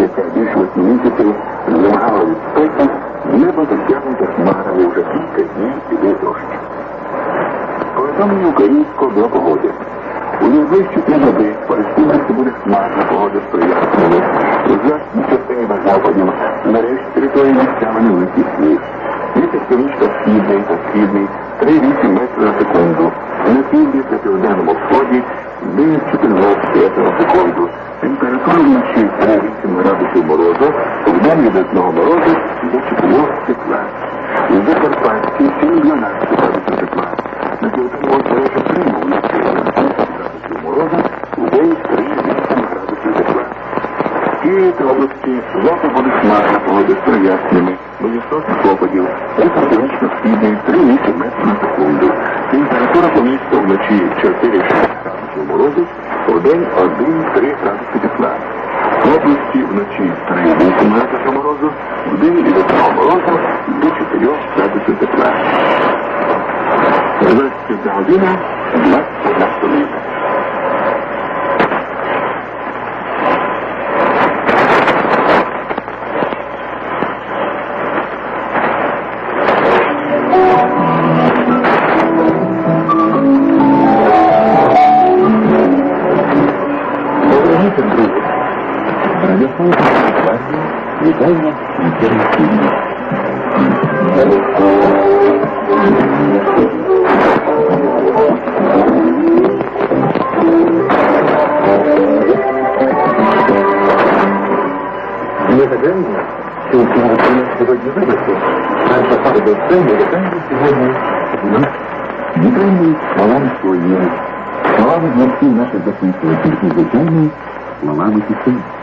яка більше восьми місяців вимагала від спеки, небо затягнуте хмарами вже кілька днів іде дощ. Повідомлення українського до погоди. У найближчі три доби республіці буде хмарна погода сприятливо. У західній частині на западнім нарешті території місцями невеликий сніг. Вітер північно-східний та східний 3,8 метрів на секунду. На півдні та південному сході 9,14 метрів на секунду. Температура вночі 3,8 градусів морозу, в день від одного морозу до 4 тепла. У Закарпатті 7-12 градусів тепла. На південному узбережжі Криму вночі 11 градусів морозу, в день 3,8 градусів тепла. Києві та області завтра буде хмарна погода з проясненнями, без істотних опадів, вітер північно-східний 3,8 метрів на секунду. Температура по місту вночі 4-6 градусів морозу, в день 1-3 градуси тепла. В області вночі 3,8 градусів морозу, в день 1 морозу до 4 градусів тепла. 12 година, 21 хвилина. Добрий вечір, друзі. Радіофон Радіо вітання інтернет-фільмі. Не таємно, що у цьому Україні сьогодні вибачте. Перша пара до сцени виконує сьогодні у нас вітальні словами своїми. Слава для всіх наших дослідників, Não há muito tempo.